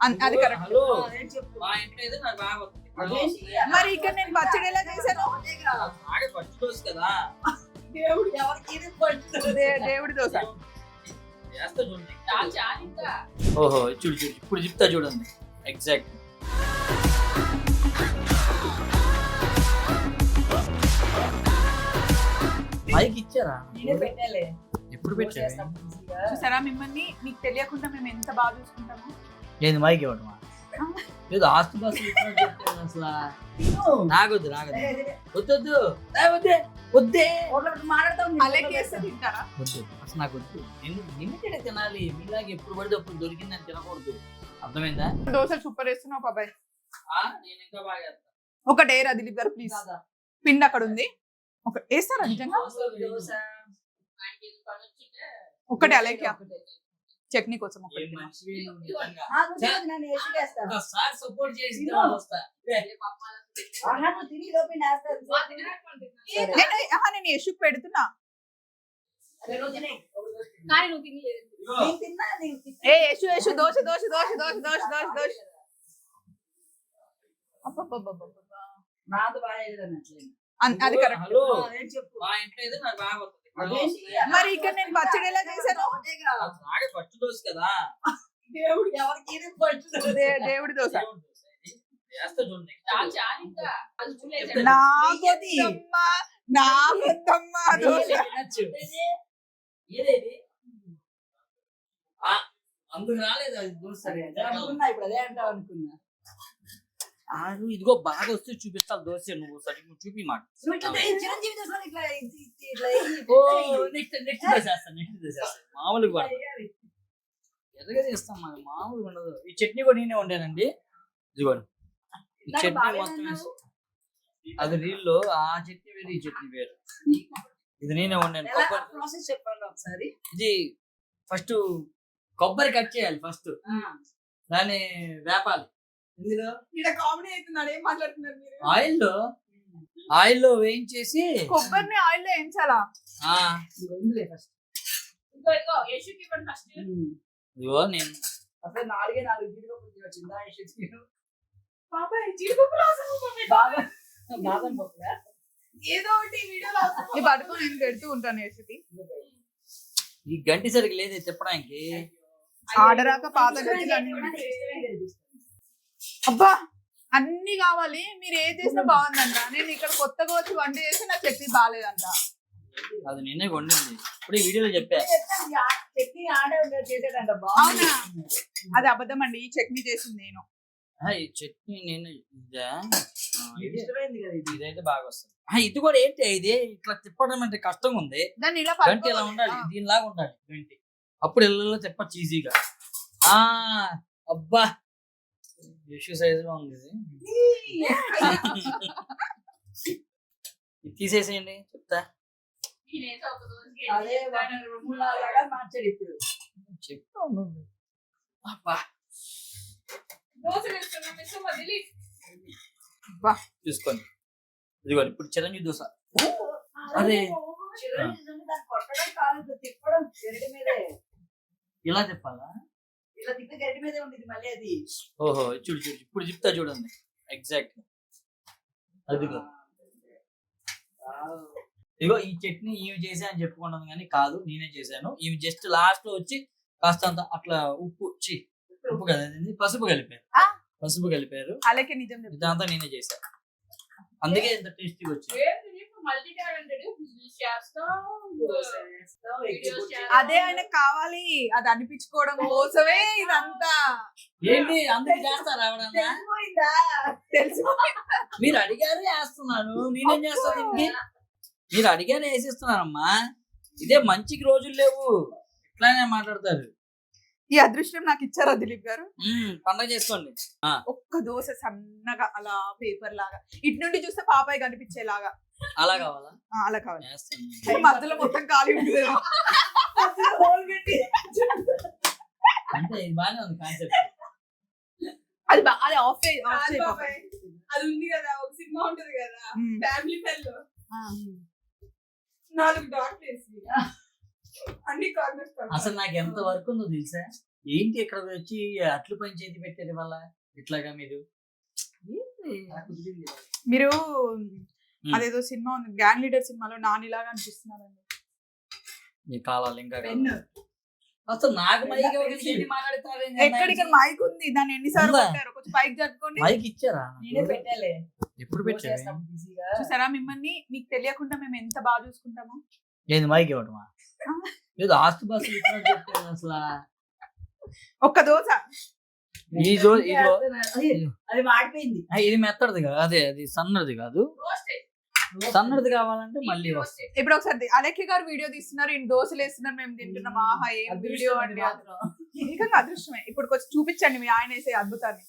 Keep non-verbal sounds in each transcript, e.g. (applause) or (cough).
అన్- అది కరెక్ట్? మరి ఇక్కడ నేను పచ్చడి ఎలా చేశాను? దేవుడు దోశ. ఓహో చూడు చూడు. ఇప్పుడు చెప్తా చూడండి. ఎగ్జాక్ట్ మైక్ ఇచ్చారా? నేనే పెట్టాలే. ఎప్పుడు పెట్టారు. చూసారా మిమ్మల్ని? మీకు తెలియకుండా మేము ఎంత బాగా చూసుకుంటాము? నేను మైక్ ఇవ్వడమా లేదు ఆస్తి బస్సు అసలు. నాగొద్దు నాగొద్దు. వద్దొద్దు ఏ, వద్దే వద్దే. వద్దు అసలు నాకు వద్దు. నేను లిమిటెడ్ తినాలి. మీలాగా ఎప్పుడు పడితే అప్పుడు దొరికిందని తినకూడదు. అర్థమైందా? దోశ సూపర్ వేస్తున్నావు బాబాయ్. ఆ, నేను ఇంకా బాగా. ఒకటి ఏరా దిలీప్ గారు ప్లీజ్? పిండి అక్కడ ఉంది. ఒక వేస్తారా నిజంగా. ఒకటి అలాగే ఒకటే. చట్నీ కోసం నేను యశుకు పెడుతున్నా. ఏ యశు యశు దోశ దోశ దోశ దోశ దోశ దోశ దోశ. అది కరెక్ట్ మరి ఇక్కడ నేను పచ్చడి ఎలా చేశాను ఫస్ట్ డోస్ కదా. దేవుడు ఎవరికి దేవుడి దోశ. దోశ. దోశ. ఏదేది అందుకు రాలేదు అది దోశ ఇప్పుడు అదే అంటావు అనుకున్నా ఆరు ఇదిగో బాగా వస్తే చూపిస్తా దోశ నువ్వు సరే నువ్వు చూపి మాట. నెక్స్ట్ నెక్స్ట్ దోశ నెక్స్ట్ మామూలుగా వేయాలి. ఎర్రగా చేస్తాం మనం మామూలుగా ఉండదు. ఈ చట్నీ కూడా నేనే వండానండి. ఇదిగోండి. ఈ చట్నీ మొత్తం. అది నీళ్ళు ఆ చట్నీ వేరు ఈ చట్నీ వేరు. ఇది నేనే వండాను. ప్రాసెస్ చెప్పండి ఒకసారి. ఇది ఫస్ట్ కొబ్బరి కట్ చేయాలి ఫస్ట్. దాన్ని వేపాలి. ఇక్కడ కామెడీ అవుతున్నాడు ఏం మాట్లాడుతున్నారు మీరు? ఆయిల్లో ఆయిల్లో వేయించేసి కొబ్బరిని ఆయిల్లో వేయించాలా? ఆ. ఇదిగో నేను. అప్పుడు నాలుగే నాలుగు జీడిపప్పు తినొచ్చిందా యశస్వి బాబాయ్ జీడిపప్పులు అవసరం బాబాయ్. బాగా బాదం పప్పులా ఏదో ఒకటి వీడియోలో పట్టుకొని నేను పెడుతూ ఉంటాను యశుకి ఈ గంటి సరిగ్గా లేదు తిప్పడానికి. ఆడరాక పాత గంటలు అబ్బా! అన్ని కావాలి. మీరు ఏది చేసినా బాగుందంట. నేను ఇక్కడ కొత్తగా వచ్చి వంట చేసి నా చట్నీ బాగాలేదంట. అది నిన్నే వండింది. ఇప్పుడు ఈ వీడియోలో చెప్పా. అవునా? బాగుంది. అది అబద్ధం అండి. ఈ చట్నీ చేసింది నేను. ఆ, ఈ చట్నీ నేను ఇదా? ఆ, నీకు ఇది. ఇష్టమైంది కదా ఇది? ఇదైతే బాగా వస్తుంది. ఆ, ఇది కూడా ఏంటి? ఇది ఇట్లా తిప్పడం అంటే కష్టంగా ఉంది. దాన్ని ఇలా గంటి ఇలా ఉండాలి. దీనిలాగా ఉండాలి గంటి. అప్పుడు ఇళ్ళలో తిప్పచ్చు ఈజీగా. ఆ అబ్బా! యశు సైజ్లో ఉంది ఇది. తీసేసేయండి చెప్తా. అబ్బా. చూసుకోండి. ఇదిగోండి ఇప్పుడు చిరంజీవి దోశ. అరే. ఇలా చెప్పాలా? మీదే మళ్ళీ అది. ఓహో చూడు చూడు ఇప్పుడు చెప్తా చూడండి. ఎగ్జాక్ట్ అదిగో ఇగో ఈ చట్నీ ఈమె చేసా అని చెప్పుకున్నాను కానీ కాదు నేనే చేశాను. ఈమె జస్ట్ లాస్ట్లో వచ్చి కాస్తంత అట్లా ఉప్పు చి ఉప్పు కదా పసుపు కలిపారు. పసుపు కలిపారు. అలాగే నిజం ఇదంతా నేనే చేశా. అందుకే ఇంత టేస్టీగా వచ్చింది. Egg Videos bhurji. అదే ఆయనకు కావాలి. అది అనిపించుకోవడం కోసమే ఇదంతా. ఏంటి? అందరు చేస్తారా ఎవడన్నా? తెలుసు మీరు అడిగారు వేస్తున్నాను నేనేం చేస్తాను దీనికి? మీరు అడిగారు వేసిస్తున్నానమ్మా ఇదే మంచికి రోజులు లేవు. ఇట్లానే మాట్లాడతారు. ఈ అదృష్టం నాకు ఇచ్చారా దిలీప్ గారు? పండగ చేసుకోండి. ఒక్క దోశ సన్నగా అలా పేపర్ లాగా. ఇటు నుండి చూస్తే పాపాయి కనిపించేలాగా. అలా కావాలా? ఆ, అలా కావాలి. మధ్యలో మొత్తం ఖాళీ ఉంటుంది. అంటే బాగానే ఉంది కాన్సెప్ట్ అది అది ఆఫ్. అది ఉంది కదా ఒక సినిమా ఉంటది కదా. ఫ్యామిలీ ఫెల్ ఆ. నాలుగు డాట్ వేసి. అన్ని కార్నర్స్ అసలు నాకు ఎంత వర్క్ ఉందో తెలుసా? ఏంటి ఇక్కడ వచ్చి అట్లు పంచాయతీ పెట్టారు వల్ల ఇట్లాగా మీరు? ఏంటి? మీరు అదేదో సినిమా ఉంది. గ్యాంగ్ లీడర్ సినిమాలో నానిలాగా అనిపిస్తున్నారండి ఈ కాలాలు ఇంకా అసలు నాకు మైక్ ఉంది? దాన్ని ఎన్నిసార్లు ఉందా? కొట్టారు? కొంచెం పైకి జరుపుకోండి. మైక్ ఇచ్చారా? నేనే పెట్టాలే. ఎప్పుడు పెట్టారు చేస్తాం బిజీగా చూసారా మిమ్మల్ని? మీకు తెలియకుండా మేము ఎంత బాగా చూసుకుంటామో? ఏంది మైక్ ఇవ్వటమా? ఆస్తి అసలు. ఒక్క దోశ. ఈ ఇది మెత్తడిది కాదు. అదే అది సన్నది కాదు. సన్నది కావాలంటే మళ్ళీ వస్తాయి. ఇప్పుడు ఒకసారి అలేఖ్య గారు వీడియో తీస్తున్నారు ఈయన దోశలు వేస్తున్నారు మేము తింటున్నాం. ఆహా ఏం వీడియో అండి నిజంగా అదృష్టమే. ఇప్పుడు కొంచెం చూపించండి మీ ఆయన వేసే అద్భుతాన్ని.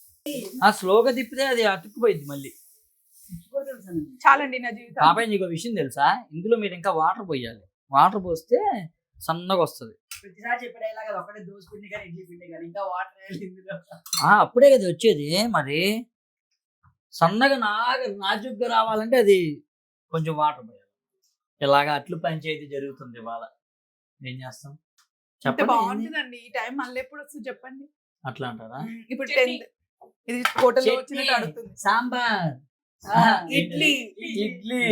ఆ స్లోగా తిప్పితే అది అతుక్కుపోయింది మళ్ళీ. చాలండి నా జీవితం. బాబాయ్ నీకు విషయం తెలుసా? ఇందులో మీరు ఇంకా వాటర్ పోయాలి. వాటర్ పోస్తే సన్నగా వస్తుంది. ప్రతిసారి చెప్పే డైలాగ్ అది ఒకటే దోశ పిండి కానీ ఇడ్లీ పిండి కానీ ఇంకా వాటర్ వేయాలి ఇందులో. ఆ అప్పుడే కదా వచ్చేది. మరి సన్నగా నాగా నాజుగ్గా రావాలంటే అది కొంచెం వాటర్ పోయాలి. ఇలాగా అట్లు పంచాయతీ జరుగుతుంది ఇవాళ. ఏం చేస్తాం? చెప్పండి? బాగుంటుందండి. ఈ టైం మళ్ళీ ఎప్పుడు వస్తుంది చెప్పండి. అట్లా అంటారా? ఇప్పుడు చట్నీ. టెన్త్ ఇది చట్నీ, అడుగుతుంది. సాంబార్. ఆ, ఇడ్లీ. ఇడ్లీ.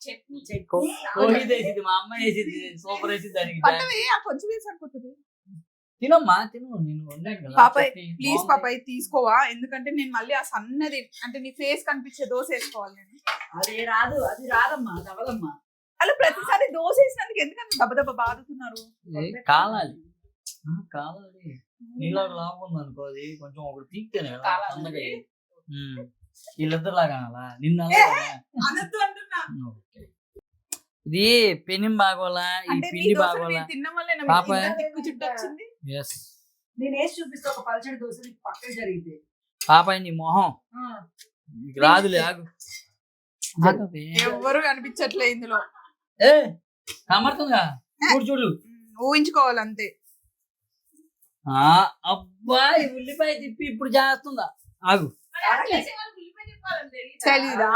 చట్నీ కోహి వేసింది మా అమ్మ వేసింది సూపర్ వేసింది దానికి ఆ కొంచెం వేసి సరిపోతుంది. తినమ్మా తిను నేను పాపాయ్. ప్లీజ్. పాపాయ్ తీసుకోవా ఎందుకంటే నేను మళ్ళీ ఆ సన్నది అంటే నీ ఫేస్ కనిపించే దోశ వేసుకోవాలి నేను అది రాదు అది రాదమ్మా అది అవ్వదమ్మా అలా ప్రతిసారి దోశ వేసినందుకు ఎందుకంటే దెబ్బ దెబ్బ బాదుతున్నారు ఆ, కాలాలి నీలో లాభం ఉంది అనుకో అది కొంచెం ఒకటి పీక్తేనే కదా. వీళ్ళిద్దరు లాగా? నిన్ను. ఇది పెనిం బాగోలా ఈ పిండి బాగోలా పాప. చుట్టూ వచ్చింది నేను వేసి చూపిస్తే ఒక పల్చడి దోశ నీకు పక్కన జరిగితే పాప నీ మొహం. రాదులే ఆగు. ఎవ్వరు కనిపించట్లే ఇందులో. ఏ కమర్తుందా చూడు ఊహించుకోవాలి అంతే ఆ అబ్బాయి ఉల్లిపాయ తిప్పి ఇప్పుడు చేస్తుందా? ఆగు. తెలీదా?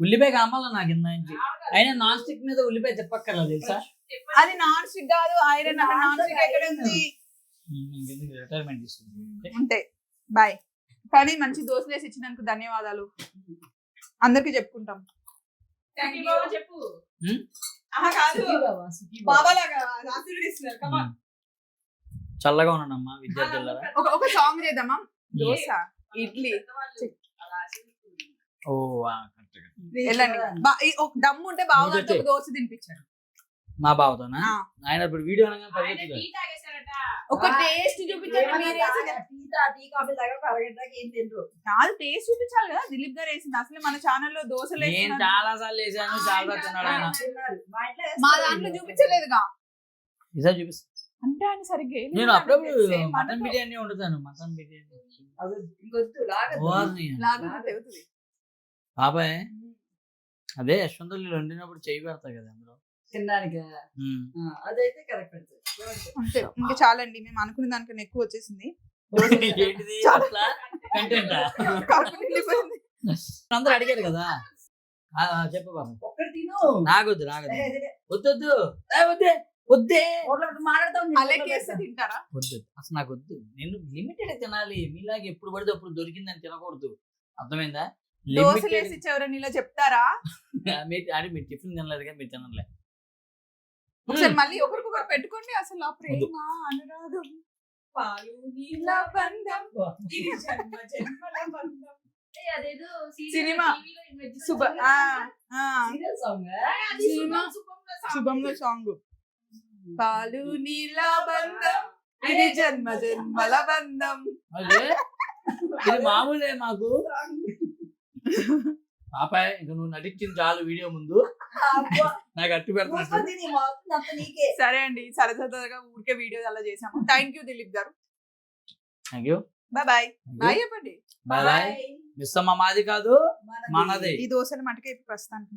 ఉల్లిపాయ కామాలా నాకు ఇంత నుంచి. అయినా నాన్ స్టిక్ మీద ఉల్లిపాయ తిప్పక్కర్లేదు తెలుసా? అది నాన్ స్టిక్ కాదు. ఐరన్ నాన్ స్టిక్ ఎక్కడ ఉంది బాయ్ కానీ మంచి దోశలు వేసి ఇచ్చినందుకు ధన్యవాదాలు. అందరికి చెప్పుకుంటాం. చెప్పు. చల్లగా ఉన్నానమ్మా విద్యార్థులారా? ఒక సాంగ్ చేద్దామా? దోశ ఇడ్లీ. ఓ. వెళ్ళండి. బా- ఈ ఒక దమ్ము ఉంటే ఒక దోశ తినిపించాడు మా బావతోనా. ఆయన ఇప్పుడు వీడియో అనగా పరిగెత్తుతాడు. ఒక టేస్ట్ చూపించండి కాదు టేస్ట్ చూపించాలి కదా దిలీప్ గారు వేసింది. అసలు మన ఛానల్లో దోశలు నేను వేస్తున్నారు. చాలా సార్లు వేసాను చాలా తిన్నాడు ఆయన తిన్నారు. మా ఇంట్లో మా వేస్తారు. దాంట్లో వీళ్ళు. చూపించలేదుగా. ఈసారి చూపిస్తా. అంటే ఆయన సరిగ్గా వేయలేదు. నేను అప్పుడప్పుడు Same మటన్. బిర్యానీ వండుతాను మటన్ బిర్యానీ. బాబాయ్ అదే యశ్వంతులు వండినప్పుడు చేయి పెడతాయి కదా అందులో. తినడానికి అదైతే కరెక్ట్ అంతే ఇంకా చాలండి మేము అనుకున్న దానికన్నా ఎక్కువ వచ్చేసింది. (laughs) అందరూ అడిగారు కదా? చెప్పు బాబు ఏ, ఏ, వద్దొద్దు వద్దే వద్దే. తింటారా? వద్దు అసలు నాకు వద్దు నేను లిమిటెడ్ తినాలి. మీలాగే ఎప్పుడు పడితే అప్పుడు దొరికిందని తినకూడదు. అర్థమైందా? దోశలు వేసి ఎవరైనా ఇలా చెప్తారా? (laughs) మీరు అంటే మీరు టిఫిన్ తినలేదు కానీ మీరు తినలే. ఒకసారి మళ్ళీ ఒకరికొకరు పెట్టుకోండి అసలు ఆ ప్రేమ అనురాగం. పాలు నీళ్ళ బంధం. ఇది జన్మ జన్మల బంధం. అదేదో సినిమా. శుభ ఆ, ఆ, సీరియల్ సాంగ్ అది సినిమా. శుభం శుభంలో సాంగ్. శుభంలో సాంగ్. పాలు నీల బంధం. ఇది జన్మ జన్మల బంధం. అదే? ఇది మామూలే మాకు. పాపాయ్ ఇంక నువ్వు నటించింది చాలు వీడియో ముందు. నాకు అట్టు సరే అండి సరదాగా ఊరికే వీడియో అలా చేసాము. Thank you Dilip garu. Thank you bye bye bye చెప్పండి. బాయ్ బాయ్ మిస్ అమ్మ మాది కాదు మనదే. ఈ దోశల మటుకే ప్రస్తుతానికి